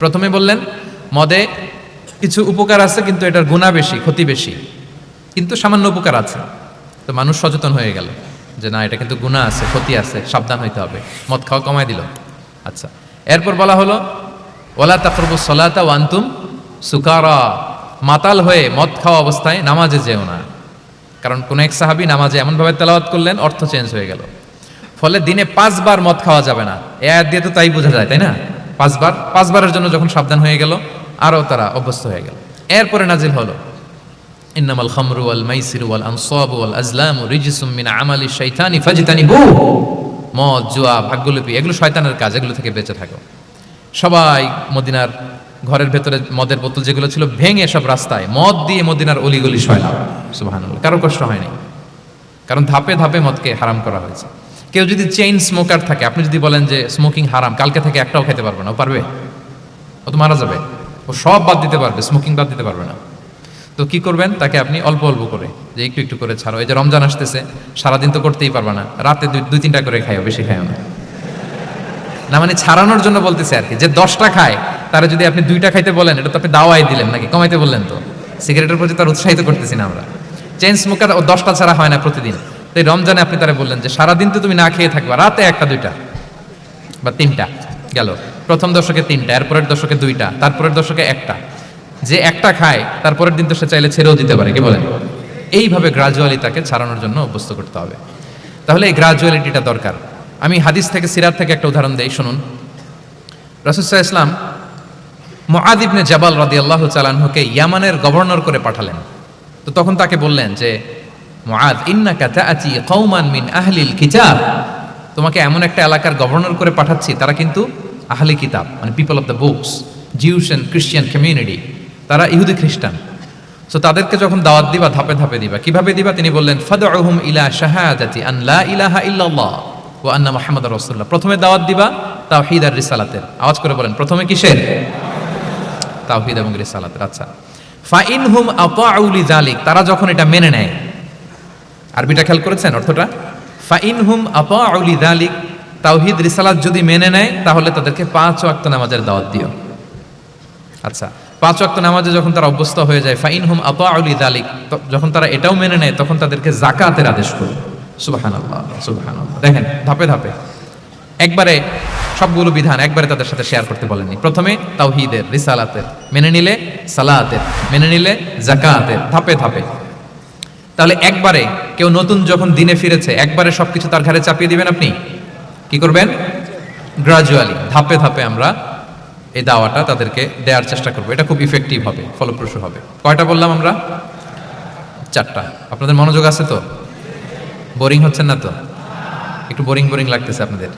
প্রথমে বললেন, মদে কিছু উপকার আছে, কিন্তু এটার গুণা বেশি, ক্ষতি বেশি। কিন্তু সামান্য উপকার আছে। তো মানুষ সচেতন হয়ে গেল যে না, এটা কিন্তু গুণা আছে, ক্ষতি আছে, সাবধান হইতে হবে। মদ খাওয়া কমায় দিল। আচ্ছা এরপর বলা হলো ওলা তাকরবু সলাতা ওয়ান্তুম সুকারা। মাতাল হয়ে মদ খাওয়া অবস্থায় নামাজে যেও না। কারণ কোন এক সাহাবি নামাজে এমনভাবে তেলাওয়াত করলেন, অর্থ চেঞ্জ হয়ে গেল। ফলে দিনে পাঁচবার মদ খাওয়া যাবে না। এ দিয়ে তো তাই বোঝা যায়, তাই না? পাঁচবার, পাঁচবারের জন্য যখন সাবধান হয়ে গেল আরও তারা অভ্যস্ত হয়ে গেল। এরপরে নাজিল হলো, ইন্নামাল খামরু ওয়াল মাইসিরু ওয়াল আনসাবু ওয়াল আজলামু রিজসুম মিন আমালি শাইতানি ফাজতানিবু। মদ, জুয়া, ভাগ্যলিপি, এগুলো শয়তানের কাজ, এগুলো থেকে বেঁচে থাকো। সবাই মদিনার ঘরের ভেতরে মদের বোতল যেগুলো ছিল, ভেঙে সব রাস্তায় মদ দিয়ে মদিনার অলিগলি শয়লাম সুবহানাল্লাহ। কারও কষ্ট হয়নি। কারণ ধাপে ধাপে মদকে হারাম করা হয়েছে। কেউ যদি চেইন স্মোকার থাকে, আপনি যদি বলেন যে স্মোকিং হারাম, কালকে থেকে একটাও খেতে পারবে না, ও পারবে? ও তো মারা যাবে। ও সব বাদ দিতে পারবে স্মোকিং বাদ দিতে পারবে না। তো কি করবেন? তাকে আপনি অল্প অল্প করে, যে একটু একটু করে ছাড়ো। এই যে রমজান আসতেছে, সারাদিন তো করতেই পারবে না। রাতে দুই দুই তিনটা করে খাইও, বেশি খাইও না। না মানে ছাড়ানোর জন্য বলতেছে আর কি, যে দশটা খায়, তারা যদি আপনি দুইটা খাইতে বলেন, এটা তো আপনি দাওয়াই দিলেন নাকি, কমাইতে বললেন তো। সিগারেটের প্রতি তার উৎসাহিত করতেছি না আমরা। চেন স্মোকার ও দশটা ছাড়া হয় না প্রতিদিন। তো এই রমজানে আপনি তারা বললেন যে, সারাদিন তো তুমি না খেয়ে থাকবা, রাতে একটা, দুইটা বা তিনটা গেল। প্রথম দশকে তিনটা, এরপরের দশকে দুইটা, তারপরের দশকে একটা। যে একটা খায়, তারপরের দিন তো সে চাইলে ছেড়েও দিতে পারে, কি বলেন? এইভাবে গ্রাজুয়ালি তাকে ছাড়ানোর জন্য অভ্যস্ত করতে হবে। তাহলে এই গ্রাজুয়ালিটিটা দরকার। আমি হাদিস থেকে, সিরাত থেকে একটা উদাহরণ দেই, শুনুন। রাসুসাহ ইসলাম মহাদিবনে জাবাল রাদি আল্লাহ চালানহুকে ইয়ামানের গভর্নর করে পাঠালেন। তো তখন তাকে বললেন যে আহলিল কিতাব। তোমাকে এমন একটা এলাকার গভর্নর করে পাঠাচ্ছি, তারা কিন্তু আহলি কিতাব মানে people of the books Jews and Christian community তারা ইহুদি খ্রিস্টান। সো তাদেরকে যখন দাওয়াত দিবা, ধাপে ধাপে দিবা, কীভাবে দিবা? তিনি বললেন, ফাদউহুম ইলা শাহাদাতি আন লা ইলাহা ইল্লাল্লাহ ওয়া আন্না মুহাম্মাদুর রাসূলুল্লাহ। প্রথমে দাওয়াত দিবা, তাওহীদ আর রিসালাতের। আওয়াজ করে বলেন, প্রথমে কিসের? তাওহীদ এবং রিসালাতের আচ্ছা। ফাইনহুম আতাউলি যালিক তারা যখন এটা মেনে নেয় আরবিটা খেয়াল করেছেন অর্থটা? ফাইনহুম আতাউলি যালিক তাওহীদ রিসালাত যদি মেনে নেয়, তাহলে তাদেরকে পাঁচ ওয়াক্ত নামাজের দাওয়াত দিও। আচ্ছা পাঁচ ওয়াক্ত নামাজে যখন তারা অভ্যস্ত হয়ে যায়, ফাইনহুম আতাউলি যালিক তো- যখন তারা এটাও মেনে নেয়, তখন তাদেরকে জাকাতের আদেশ করো। সুবহানাল্লাহ সুবহানাল্লাহ। দেখেন, ধাপে ধাপে। একবারে সবগুলো বিধান একবারে তাদের সাথে শেয়ার করতে বলেননি। প্রথমে তাওহিদের, রিসালাতের, মেনে নিলে সালাতের, মেনে নিলে জাকাতের ধাপে ধাপে। তাহলে একবারে কেউ নতুন যখন দিনে ফিরেছে, একবারে সবকিছু তার ঘাড়ে চাপিয়ে দিবেন আপনি? কি করবেন? গ্রাজুয়ালি ধাপে ধাপে আমরা এই দাওয়াটা তাদেরকে দেওয়ার চেষ্টা করব। এটা খুব ইফেক্টিভ হবে, ফলপ্রসূ হবে। কয়টা বললাম আমরা? চারটা। আপনাদের মনোযোগ আছে তো? বোরিং হচ্ছেন না তো? একটু বোরিং বোরিং লাগতেছে আপনাদের।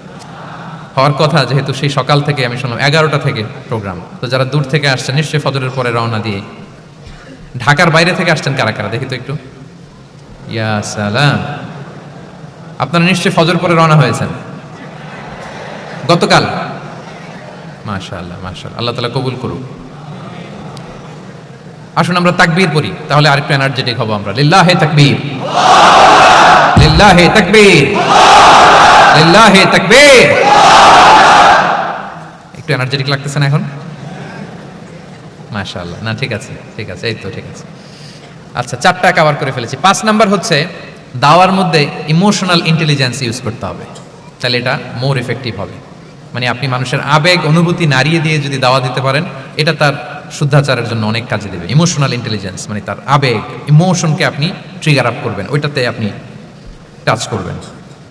হওয়ার কথা, যেহেতু সেই সকাল থেকে আমি শুনলাম, এগারোটা থেকে প্রোগ্রাম তো যারা দূর থেকে আসছেন, নিশ্চয়ই ফজরের পরে রওনা দিয়ে ঢাকার বাইরে থেকে আসছেন কারা কারা? দেখি তো একটু। ইয়া সালাম। আপনারা নিশ্চয়ই ফজর পরে রওনা হয়েছেন। গতকাল। মাশা আল্লাহ মাশা আল্লাহ তালা কবুল করুক। আসুন আমরা তাকবীর পড়ি, তাহলে আরেকটু এনার্জেটিক হব আমরা। লিল্লাহে তাকবীর। লিল্লাহে তাকবীর। লিল্লাহে তাকবীর। একটু এনার্জেটিক লাগতেছে না এখন? মাশাআল্লাহ। না, ঠিক আছে ঠিক আছে। এই তো, ঠিক আছে। আচ্ছা চারটা কভার করে ফেলেছি। পাঁচ নাম্বার হচ্ছে, দাওয়ার মধ্যে ইমোশনাল ইন্টেলিজেন্স ইউজ করতে হবে। তাহলে এটা মোর এফেক্টিভ হবে। মানে আপনি মানুষের আবেগ, অনুভূতি নাড়িয়ে দিয়ে যদি দাওয়া দিতে পারেন, এটা তার শুদ্ধাচারের জন্য অনেক কাজে দেবে। ইমোশনাল ইন্টেলিজেন্স মানে তার আবেগ ইমোশনকে আপনি ট্রিগার আপ করবেন। ওইটাতে আপনি টাচ করবেন।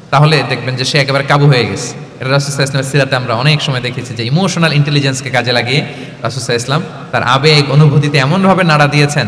তাহলে দেখবেন যে সে একেবারে কাবু হয়ে গেছে। রাসুসাহ ইসলামের সিরাতে আমরা অনেক সময় দেখেছি যে ইমোশনাল ইন্টেলিজেন্সকে কাজে লাগিয়ে রাসুসাহ ইসলাম তার আবেগ, অনুভূতিতে এমনভাবে নাড়া দিয়েছেন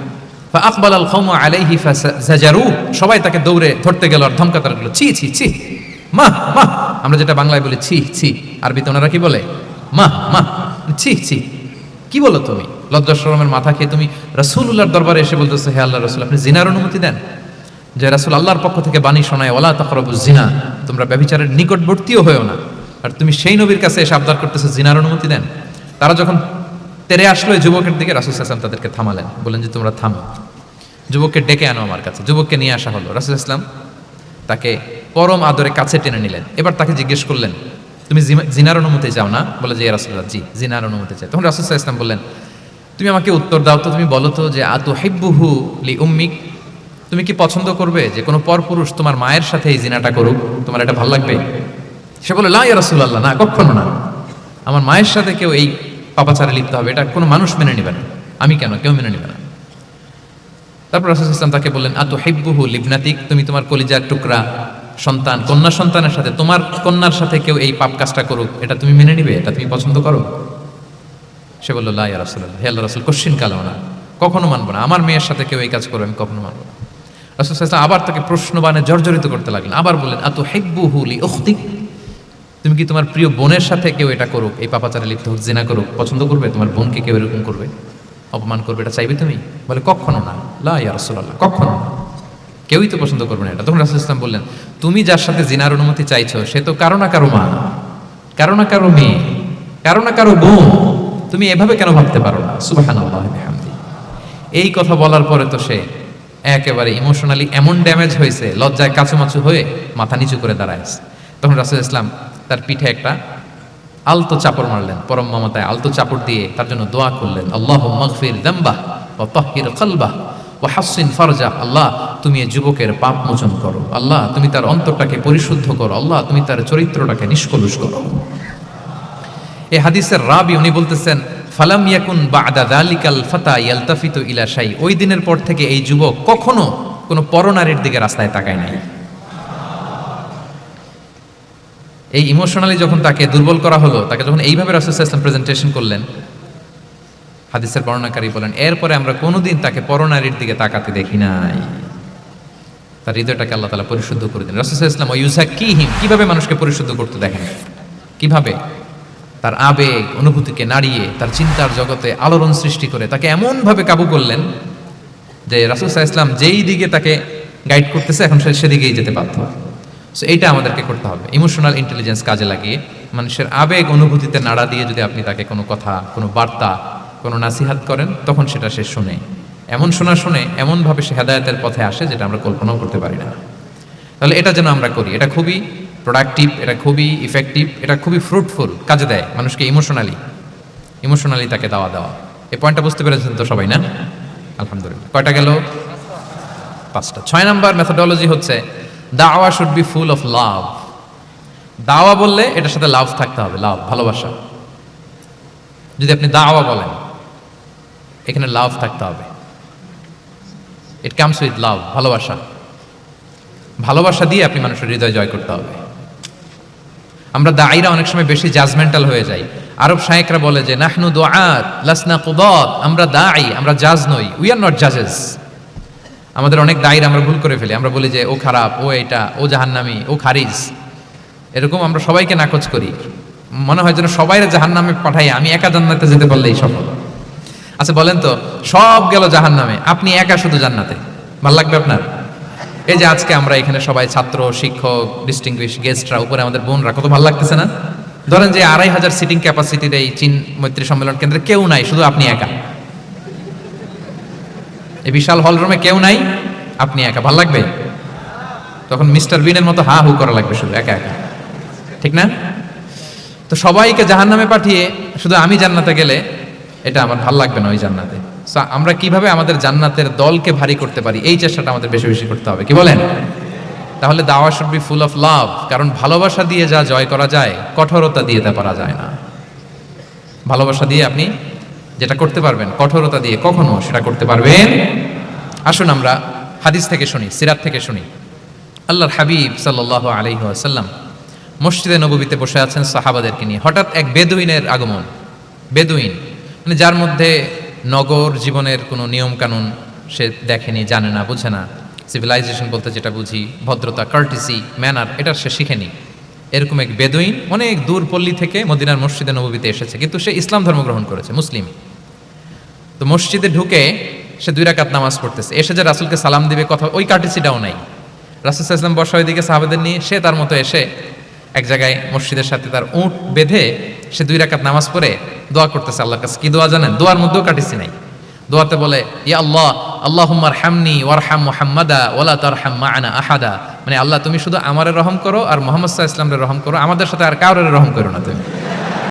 আকবাল আল খম আলাইহি ফাজারু সবাই তাকে দৌড়ে ধরতে গেল আর ধমকাতে লাগল ছি ছি ছি, মা মা। আমরা যেটা বাংলায় বলি, ছি ছি। আরবিতে ওনারা কি বলে? মা মা। ছি ছি। কি বলো তুমি? লজ্জা, শরমের মাথা খেয়ে তুমি রাসূলুল্লাহর দরবারে এসে বলতেছো, হে আল্লাহ রাসূল, আপনি জিনার অনুমতি দেন? যে রাসূল আল্লাহর পক্ষ থেকে বাণী শোনায় ওলা তাকরাবু জিনা তোমরা ব্যভিচারের নিকটবর্তীও হয়েও না। আর তুমি সেই নবীর কাছে এসে আবদার করতেছো, জিনার অনুমতি দেন। তারা যখন তেরে আসলো যুবকের দিকে রাসূল ওয়াসাল্লাম তাদেরকে থামালেন। বলেন যে, তোমরা থামো। যুবককে ডেকে আনো আমার কাছে। যুবককে নিয়ে আসা হলো। রাসূল ইসলাম তাকে পরম আদরে কাছে টেনে নিলেন। এবার তাকে জিজ্ঞেস করলেন, তুমি জিনার অনুমতি চাও না? বলে যে রাসুল্লাহ জি, জিনার অনুমতি চাই। তখন রাসুল ইসলাম বললেন, তুমি আমাকে উত্তর দাও তো, তুমি বলো তো যে আতু হেব্বুহু লি উম্মিক? তুমি কি পছন্দ করবে যে, কোনো পরপুরুষ তোমার মায়ের সাথে এই জিনাটা করুক? তোমার এটা ভালো লাগবে? সে বলে লা রাসূলুল্লাহ, না কখনো না। আমার মায়ের সাথে কেউ এই পাপাচারে লিপ্ত হবে, এটা কোনো মানুষ মেনে নেবে না। আমি কেন? কেউ মেনে নেবে না। তারপর রাসুল ইসলাম তাকে বললেন আতু হেব্বুহু লিবনাতিক? তুমি তোমার কলিজার টুকরা, সন্তান, কন্যা সন্তানের সাথে, তোমার কন্যার সাথে কেউ এই পাপ কাজটা করুক, এটা তুমি মেনে নিবে? এটা তুমি পছন্দ করো? সে বলল, লা ইয়া রাসূলুল্লাহ। হে আল্লাহ রাসূল, কোশ্চিন কালো না। কখনো মানবো না। আমার মেয়ের সাথে কেউ এই কাজ করবে, আমি কখনো মানবো না। রাসুল ইসলাম আবার তাকে প্রশ্নবানে জর্জরিত করতে লাগলেন। আবার বললেন আতু হেব্বুহু লি উখতিক তুমি কি তোমার প্রিয় বোনের সাথে কেউ এটা করুক? এই পাপাচারে লিপ্ত হোক, জিনা করুক, পছন্দ করবে? তোমার বোনকে কেউ এরকম করবে? অপমান করবে? এটা চাইবে তুমি? বলে, কখনো না। লা ইয়া রাসূলুল্লাহ, কখনো না। কেউই তো পছন্দ করবে না এটা। তখন রাসুল ইসলাম বললেন, তুমি যার সাথে জিনার অনুমতি চাইছো, সে তো কারও না কারও মা। কারও না কারও মেয়ে। কারও না কারও বোন। তুমি এভাবে কেন ভাবতে পারো না? সুবহানাল্লাহ এই কথা বলার পরে তো সে একেবারে ইমোশনালি এমন ড্যামেজ হয়েছে, লজ্জায় কাচুমাচু হয়ে মাথা নিচু করে দাঁড়ায় তখন রাসুল ইসলাম তার পিঠে একটা আলতো চাপড় মারলেন, পরম মমতায় আলতো চাপড় দিয়ে তার জন্য দোয়া করলেন আল্লাহ মগফির দাম্বাহ ও তহির কলবাহ ও হাসিন ফরজা আল্লাহ তুমি এই যুবকের পাপ মোচন করো, আল্লাহ তুমি তার অন্তরটাকে পরিশুদ্ধ করো, আল্লাহ তুমি তার চরিত্রটাকে নিষ্কলুষ করো। এ হাদিসের রাবি উনি বলতেছেন, ফালাম ইয়াকুন বাদা দালিকাল ফাতা ইয়ালতাফিতু ইলা শাই। ওই দিনের পর থেকে এই যুবক কখনো কোনো পরনারীর দিকে রাস্তায় তাকায় নাই। এই ইমোশনালি যখন তাকে দুর্বল করা হলো, তাকে যখন এইভাবে রাসুল ইসলাম প্রেজেন্টেশন করলেন, হাদিসের বর্ণনাকারী বলেন, এরপরে আমরা কোনোদিন তাকে পরনারীর দিকে তাকাতে দেখি নাই। তার হৃদয়টাকে আল্লাহ তালা পরিশুদ্ধ করে দিন। রাসুল ইসলাম ইউসা কি হিম কীভাবে মানুষকে পরিশুদ্ধ করতে দেখেন? কীভাবে? তার আবেগ, অনুভূতিকে নাড়িয়ে, তার চিন্তার জগতে আলোড়ন সৃষ্টি করে তাকে এমনভাবে কাবু করলেন যে রাসুল ইসলাম যেই দিকে তাকে গাইড করতেছে, এখন সে সেদিকেই যেতে বাধ্য। সো এইটা আমাদেরকে করতে হবে। ইমোশনাল ইন্টেলিজেন্স কাজে লাগিয়ে। মানুষের আবেগ, অনুভূতিতে নাড়া দিয়ে যদি আপনি তাকে কোনো কথা, কোনো বার্তা, কোনো নাসিহাত করেন, তখন সেটা সে শুনে। এমন শোনা শুনে এমনভাবে সে হেদায়তের পথে আসে যেটা আমরা কল্পনাও করতে পারি না। তাহলে এটা যেন আমরা করি। এটা খুবই প্রোডাক্টিভ এটা খুবই ইফেক্টিভ এটা খুবই ফ্রুটফুল কাজে দেয় মানুষকে ইমোশনালি ইমোশনালি তাকে দাওয়া দেওয়া। এই পয়েন্টটা বুঝতে পেরেছেন তো সবাই না? আলহামদুলিল্লাহ। কয়টা গেল? পাঁচটা। ছয় নাম্বার মেথোডোলজি হচ্ছে দাওয়া should be full of love দাওয়া বললে এটার সাথে লাভ থাকতে হবে লাভ ভালোবাসা। যদি আপনি দাওয়া বলেন, এখানে লাভ থাকতে হবে। ইট কামস উইথ লাভ ভালোবাসা। ভালোবাসা দিয়ে আপনি মানুষের হৃদয় জয় করতে হবে। আমরা দায়ীরা অনেক সময় বেশি জাজমেন্টাল হয়ে যাই। আরব শায়েকরা বলে যে, নাহনু দোয়াত লাসনা কুদত। আমরা দায়ী আমরা জাজ নই। উই আর নট জাজেস আমাদের অনেক দায়ীর আমরা ভুল করে ফেলি। আমরা বলি যে, ও খারাপ, ও এটা, ও জাহান্নামি, ও খারিজ। এরকম আমরা সবাইকে নাকচ করি। মনে হয় যেন সবাই জাহান্নামে পাঠাই, আমি একা জান্নাতে যেতে পারলেই সফল। আচ্ছা বলেন তো, সব গেল জাহান্নামে, আপনি একা শুধু জান্নাতে? ভালো লাগবে আপনার? এই যে আজকে আমরা এখানে সবাই ছাত্র, শিক্ষক ডিস্টিংগুইশ গেস্টরা উপরে আমাদের বোনরা, কত ভালো লাগতেছে না? ধরেন যে আড়াই হাজার সিটিং ক্যাপাসিটির এই চীন মৈত্রী সম্মেলন কেন্দ্রে কেউ নাই, শুধু আপনি একা। এই বিশাল হল রুমে কেউ নাই, আপনি একা, ভালো লাগবে? তখন মিস্টার বিনের মতো হা হু করা লাগবে শুধু, একা একা। ঠিক না? তো সবাইকে জাহান নামে পাঠিয়ে, শুধু আমি জান্নাতে গেলে, এটা আমার ভালো লাগবে না ওই জান্নাতে। আমরা কীভাবে আমাদের জান্নাতের দলকে ভারী করতে পারি, এই চেষ্টাটা আমাদের বেশি বেশি করতে হবে, কি বলেন? তাহলে দাওয়া should be full of love কারণ ভালোবাসা দিয়ে যা জয় করা যায়, কঠোরতা দিয়ে তা পারা যায় না। ভালোবাসা দিয়ে আপনি যেটা করতে পারবেন, কঠোরতা দিয়ে কখনো সেটা করতে পারবেন। আসুন আমরা হাদিস থেকে শুনি, সিরাত থেকে শুনি। আল্লাহর হাবিব সাল্লাহ আলহি আসাল্লাম মসজিদে নবীতে বসে আছেন সাহাবাদেরকে নিয়ে। হঠাৎ এক বেদুইনের আগমন, বেদুইন মানে যার মধ্যে নগর জীবনের কোনো নিয়ম কানুন সে দেখেনি, জানে না, বুঝে না। সিভিলাইজেশন বলতে যেটা বুঝি, ভদ্রতা কার্টিসি ম্যানার এটা সে শিখেনি। এরকম এক বেদুইন অনেক দূর পল্লী থেকে মদিনার মসজিদে নবীতে এসেছে, কিন্তু সে ইসলাম ধর্ম গ্রহণ করেছে, মুসলিম। তো মসজিদে ঢুকে সে দুই রাকাত নামাজ পড়তেছে। এসে যে রাসুলকে সালাম দিবে কথা, ওই কার্টিসিটাও নাই। রাসুল ইসলাম বসা ওইদিকে সাহাবাদের নিয়ে, সে তার মতো এসে এক জায়গায় মসজিদের সাথে তার উঁট বেঁধে সে দুই রাকাত নামাজ পড়ে দোয়া করতেছে আল্লাহর কাছে। কি দোয়া জানেন? দোয়ার মধ্যেও কাটিসি নাই। দোয়াতে বলে, ইয়া আল্লাহ আল্লাহুম্মার হামনি ওয়ারহাম মুহাম্মাদা ওয়ালা তারহাম মা'ানা আহাদা। মানে আল্লাহ, তুমি শুধু আমারে রহম করো আর মোহাম্মদ আলাইহি ইসলামের রহম করো। আমাদের সাথে আর কাউরে রহম করো না তুমি।